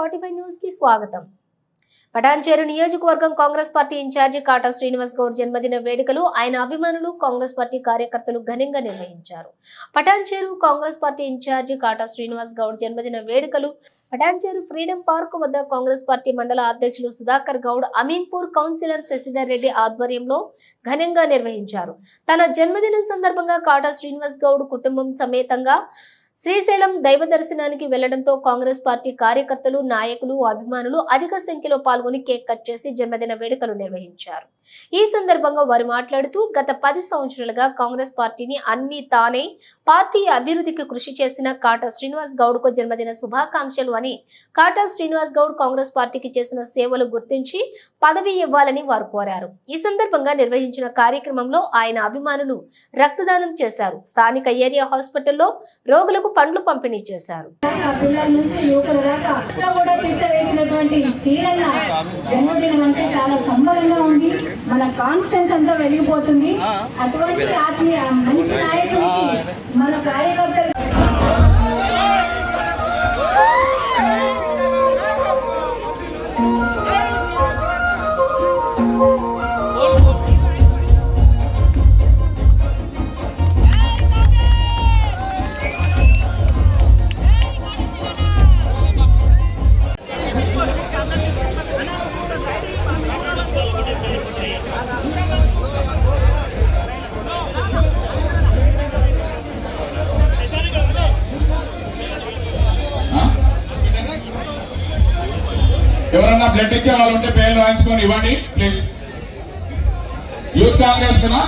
Forty five న్యూస్కి స్వాగతం. పటాన్చేరు నియోజకవర్గం కాంగ్రెస్ పార్టీ ఇన్ఛార్జి కాటా శ్రీనివాస్ గౌడ్ జన్మదిన వేడుకలు ఆయన అభిమానులు కాంగ్రెస్ పార్టీ కార్యకర్తలు ఘనంగా నిర్వహించారు. పటాన్చేరు కాంగ్రెస్ పార్టీ ఇన్ఛార్జి కాటా శ్రీనివాస్ గౌడ్ జన్మదిన వేడుకలు పటాన్చేరు ఫ్రీడమ్ పార్క్ వద్ద కాంగ్రెస్ పార్టీ మండల అధ్యక్షులు సుధాకర్ గౌడ్ అమీన్పూర్ కౌన్సిలర్ శశిధర్ రెడ్డి ఆధ్వర్యంలో ఘనంగా నిర్వహించారు. తన జన్మదినం సందర్భంగా కాటా శ్రీనివాస్ గౌడ్ కుటుంబం సమేతంగా శ్రీశైలం దైవ దర్శనానికి వెళ్ళడంతో కాంగ్రెస్ పార్టీ కార్యకర్తలు నాయకులు అభిమానులు అధిక సంఖ్యలో పాల్గొని కేక్ కట్ చేసి జన్మదిన వేడుకలు నిర్వహించారు. ఈ సందర్భంగా వారు మాట్లాడుతూ గత పది సంవత్సరాలుగా కాంగ్రెస్ పార్టీని అన్ని తానే పార్టీ అభివృద్ధికి కృషి చేసిన కాటా శ్రీనివాస్ గౌడ్కు జన్మదిన శుభాకాంక్షలు అని కాటా శ్రీనివాస్ గౌడ్ కాంగ్రెస్ పార్టీకి చేసిన సేవలు గుర్తించి పదవి ఇవ్వాలని వారు కోరారు. ఈ సందర్భంగా నిర్వహించిన కార్యక్రమంలో ఆయన అభిమానులు రక్తదానం చేశారు. స్థానిక ఏరియా హాస్పిటల్లో రోగులకు పండ్లు పంపిణీ చేశారు. పిల్లల నుంచి యువకుల దాకా అంతా కూడా తీసివేసినటువంటి సీరన్న జన్మదినం అంటే చాలా సంబరంగా ఉంది. మన కాన్స్టెన్స్ అంతా వెలిగిపోతుంది. అటువంటి ఆత్మీయ మంచి నాయకుడికి మన కార్యకర్తలు ఎవరన్నా బ్లడ్ ఇచ్చే వాళ్ళు ఉంటే పేర్లు రాయించుకొని ఇవ్వండి ప్లీజ్ యూత్ కాంగ్రెస్ కదా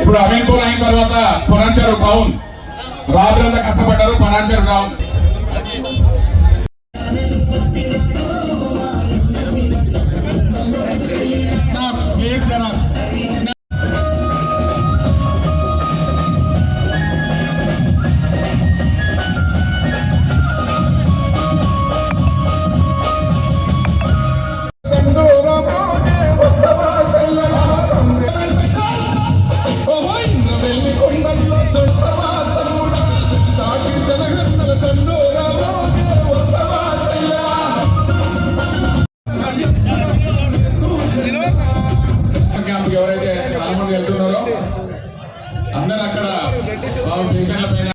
ఇప్పుడు అమీన్పూర్ అయిన తర్వాత పొనంచెరు టౌన్. రాత్రంతా కష్టపడ్డారు పొనంచెరు టౌన్. Vem, na అందరూ అక్కడ వాళ్ళ పేషెంట్ల పైన